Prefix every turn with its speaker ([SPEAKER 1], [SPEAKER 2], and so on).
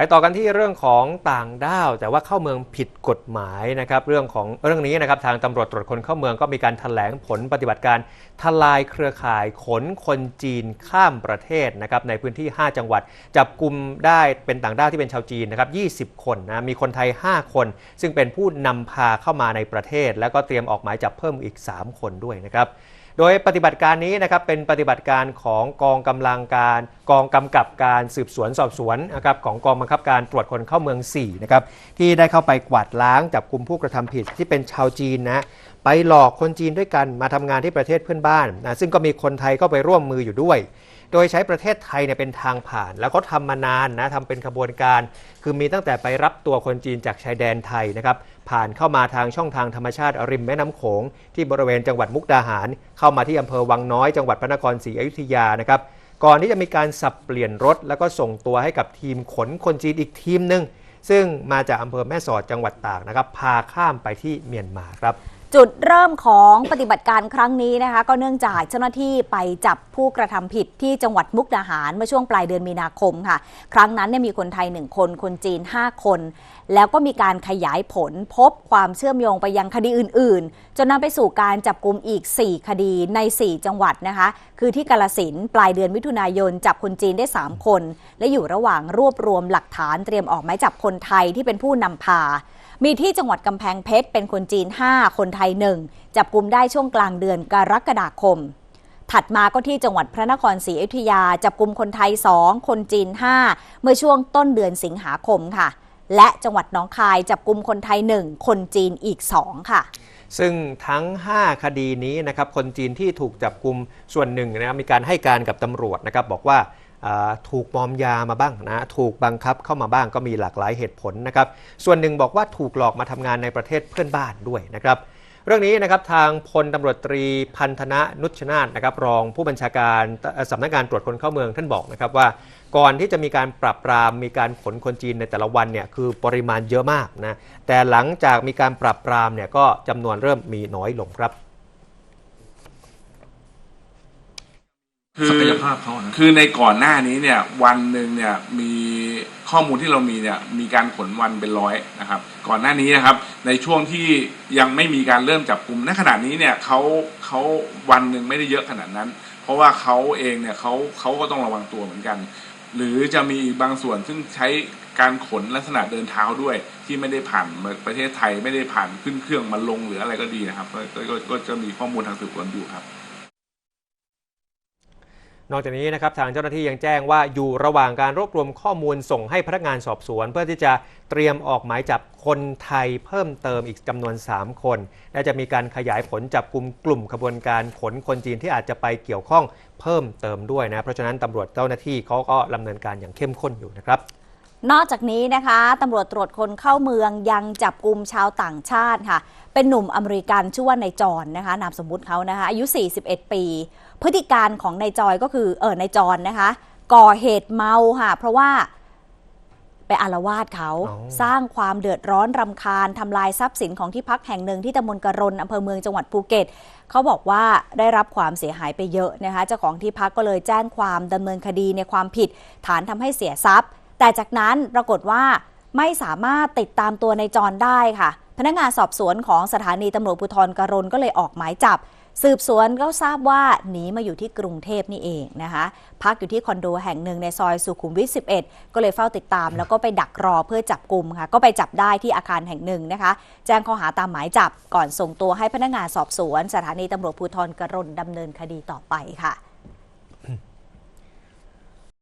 [SPEAKER 1] ไปต่อกันที่เรื่องของต่างด้าว แต่ว่าเข้าเมืองผิดกฎหมายนะครับเรื่องของเรื่องนี้นะครับทางตำรวจตรวจคนเข้าเมืองก็มีการถแถลงผลปฏิบัติการทลายเครือข่ายขนคนจีนข้ามประเทศนะครับในพื้นที่ 5 จังหวัด จับกลุ่มได้เป็นต่างด้าวที่เป็นชาวจีนนะครับ 20 คนนะมีคนไทย 5 คน ซึ่งเป็นผู้นำพาเข้ามาในประเทศ แล้วก็เตรียมออกหมายจับเพิ่มอีก 3 คนด้วยนะครับ โดยปฏิบัติการนี้นะครับเป็นปฏิบัติการของกองกำลังการกองกำกับการสืบสวนสอบสวนนะครับของกองบังคับการตรวจคนเข้าเมือง4นะครับที่ได้เข้าไปกวาดล้างจับกลุ่มผู้กระทำผิดที่เป็นชาวจีนนะ ไปหลอกคนจีนด้วยกันมาทำงานที่ประเทศเพื่อนบ้านนะซึ่งก็มีคนไทยเข้าไปร่วมมืออยู่ด้วย โดยใช้ประเทศไทยเนี่ยเป็นทางผ่าน แล้วเขาทำมานานนะทำเป็นขบวนการ คือมีตั้งแต่ไปรับตัวคนจีนจากชายแดนไทยนะครับผ่านเข้ามาทางช่องทางธรรมชาติริมแม่น้ำโขงที่บริเวณจังหวัดมุกดาหาร เข้ามาที่อำเภอวังน้อยจังหวัดพระนครศรีอยุธยานะครับก่อนที่จะมีการสับเปลี่ยนรถ แล้วก็ส่งตัวให้กับทีมขนคนจีนอีกทีมหนึ่งซึ่งมาจากอำเภอแม่สอดจังหวัดตากนะครับพาข้ามไปที่เมียนมาครับ
[SPEAKER 2] จุดเริ่มของปฏิบัติการครั้งนี้นะคะ ก็เนื่องจากเจ้าหน้าที่ไปจับผู้กระทำผิดที่จังหวัดมุกดาหารเมื่อช่วงปลายเดือนมีนาคมค่ะ ครั้งนั้นเนี่ยมีคนไทย 1 คน คนจีน 5 คน แล้วก็มีการขยายผลพบความเชื่อมโยงไปยังคดีอื่น ๆ จนนำไปสู่การจับกลุ่มอีก 4 คดีใน 4 จังหวัดนะคะ คือที่กาลสินปลายเดือนมิถุนายน จับคนจีนได้ 3 คน และอยู่ระหว่างรวบรวมหลักฐานเตรียมออกหมายจับคนไทยที่เป็นผู้นำพา มีที่จังหวัดกำแพงเพชรเป็นคนจีน 5 คนไทย 1 จับกลุ่มได้ช่วงกลางเดือนกรกฎาคม ถัดมาก็ที่จังหวัดพระนครศรีอยุธยา จับกลุ่มคนไทย 2 คนจีน 5 เมื่อช่วงต้นเดือนสิงหาคมค่ะ และจังหวัดหนองคายจับกลุ่มคนไทย 1 คนจีนอีก 2 ค่ะ
[SPEAKER 1] ซึ่งทั้ง 5 คดีนี้นะครับคนจีนที่ถูกจับกลุ่มส่วนหนึ่งนะครับมีการให้การกับตำรวจนะครับบอกว่า ถูกมอมยามาบ้างนะถูกบังคับเข้ามาบ้างก็มีหลากหลายเหตุผลนะครับ ส่วนหนึ่งบอกว่าถูกหลอกมาทำงานในประเทศเพื่อนบ้านด้วยนะครับเรื่องนี้นะครับทางพลตำรวจตรีพันธนะนุชนาธนะครับรองผู้บัญชาการเอ่อสำนักงานตรวจคนเข้าเมืองท่านบอกนะครับว่า ก่อนที่จะมีการปรับปรามมีการขนคนจีนในแต่ละวันเนี่ยคือปริมาณเยอะมากนะแต่หลังจากมีการปรับปรามเนี่ยก็จำนวนเริ่มมีน้อยลงครับ
[SPEAKER 3] คือ
[SPEAKER 4] ศักยภาพเขาอะนะ
[SPEAKER 3] คือในก่อนหน้านี้เนี่ยวันหนึ่งเนี่ยมีข้อมูลที่เรามีเนี่ยมีการขนวันเป็นร้อยนะครับ ก่อนหน้านี้นะครับ ในช่วงที่ยังไม่มีการเริ่มจับกลุ่มณขณะนี้เนี่ยเขาเขาวันหนึ่งไม่ได้เยอะขนาดนั้น เพราะว่าเขาเองเนี่ยเขาเขาก็ต้องระวังตัวเหมือนกัน หรือจะมีอีกบางส่วนซึ่งใช้การขนลักษณะเดินเท้าด้วยที่ไม่ได้ผ่านประเทศไทยไม่ได้ผ่านขึ้นเครื่องมาลงหรืออะไรก็ดีนะครับก็ก็ก็ก็จะมีข้อมูลทางสืบสวนอยู่ครับ
[SPEAKER 1] นอกจากนี้นะครับทางเจ้าหน้าที่ยังแจ้งว่าอยู่ระหว่างการรวบรวมข้อมูลส่งให้พนักงานสอบสวน เพื่อที่จะเตรียมออกหมายจับคนไทยเพิ่มเติมอีกจำนวน 3 คน และจะมีการขยายผลจับกลุ่มกลุ่มขบวนการขนคนจีนที่อาจจะไปเกี่ยวข้องเพิ่มเติมด้วยนะเพราะฉะนั้นตำรวจเจ้าหน้าที่เขาก็ดำเนินการอย่างเข้มข้นอยู่นะครับ
[SPEAKER 2] นอกจากนี้นะคะตำรวจตรวจคนเข้าเมืองยังจับกลุ่มชาวต่างชาติค่ะ เป็นหนุ่มอเมริกันชื่อว่านายจอนนะคะ นามสมมุติเขานะคะ อายุ 41 ปี พฤติการของนายจอยก็คือเออนายจอนนะคะ ก่อเหตุเมาค่ะ เพราะว่าไปอารวาสเขา
[SPEAKER 1] อ๋อ
[SPEAKER 2] สร้างความเดือดร้อนรำคาญทำลายทรัพย์สินของที่พักแห่งหนึ่งที่ตำบลกระรนอำเภอเมืองจังหวัดภูเก็ตเขาบอกว่าได้รับความเสียหายไปเยอะนะคะเจ้าของที่พักก็เลยแจ้งความดำเนินคดีในความผิด ฐานทำให้เสียทรัพย์ แต่จากนั้นปรากฏว่าไม่สามารถติดตามตัวในจรได้ค่ะ พนักงานสอบสวนของสถานีตำรวจภูธรกรนก็เลยออกหมายจับ สืบสวนก็ทราบว่าหนีมาอยู่ที่กรุงเทพนี่เองนะคะ พักอยู่ที่คอนโดแห่งหนึ่งในซอยสุขุมวิท 11 ก็เลยเฝ้าติดตาม แล้วก็ไปดักรอเพื่อจับกลุ่มค่ะ ก็ไปจับได้ที่อาคารแห่งหนึ่งนะคะ แจ้งข้อหาตามหมายจับก่อนส่งตัวให้พนักงานสอบสวน สถานีตำรวจภูธรกระนดำเนินคดีต่อไปค่ะ